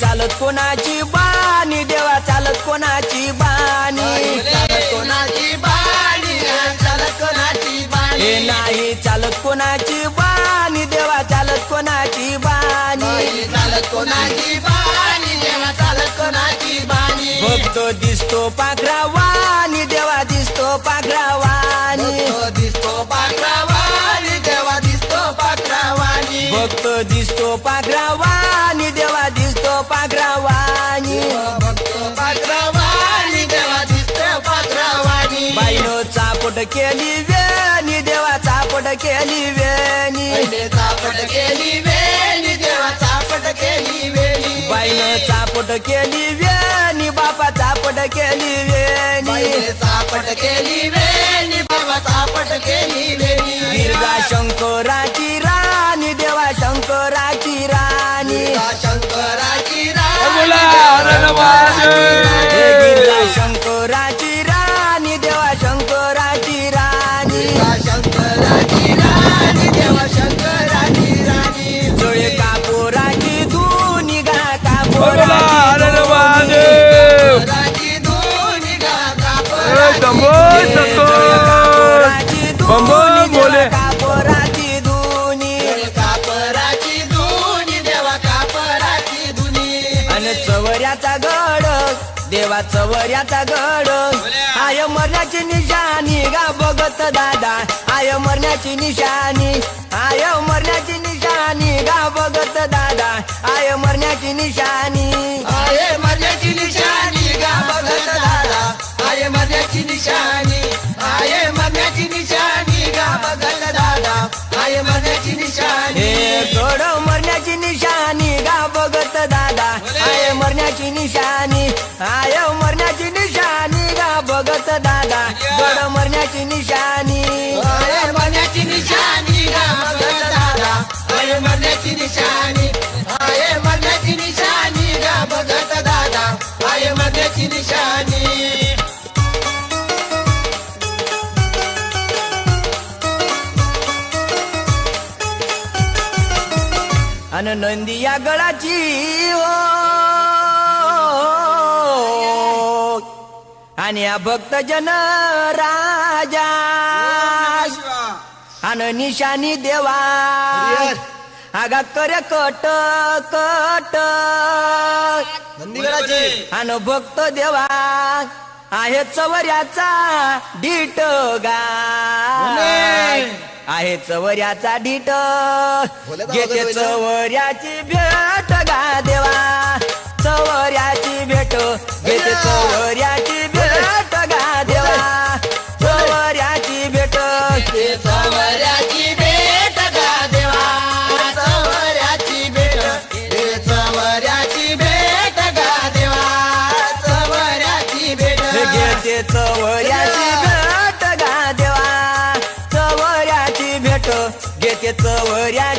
चालत कोणाची बाणी देवा चालत कोणाची बाणी. चालत कोणाची बाणी चालत कोणाची बाणी. नाही चालत कोणाची बाणी देवा चालत कोणाची बाणी. चालत कोणाची बाणी देवा चालत कोणाची बाणी. भक्त दिसतो पाखरावाणी देवा दिसतो पाखरावाणी दिसतो पाखरावाणी देवा दिसतो पाखरावाणी भक्त दिसतो पाखरावाणी केली वेणी देवा चापट केली वेणी. चापट केली वेणी देवा चापट केली वेणी बाईनं चापट केली वेणी बापा चापट केली वेणी. कापराची धुनी आणि चवऱ्याचा गड देवा चवऱ्याचा गड आय मरण्याची निशाणी गा बघत दादा. आय मरण्याची निशाणी आय मरण्याची निशाणी गा बघत दादा. आय मरण्याची निशाणी. आय मरण्याची निशाणी गा बघत दादा. गड मरण्याची निशाणी. मरण्याची निशाणी गा बघत दादा. आहे मरण्याची निशाणी. आहे मरण्याची निशाणी गा बघत दादा. आहे मरण्याची निशाणी. अन नंदी या गळाची हो आणि भक्त जन राजा. अन निशानी देवा. आगा कर कट कट. अन भक्त देवा आहे चवऱ्याचा डीट गा. आहे चवऱ्याचा डीट घेते चवऱ्याची भेट गा देवा. येतवऱ्या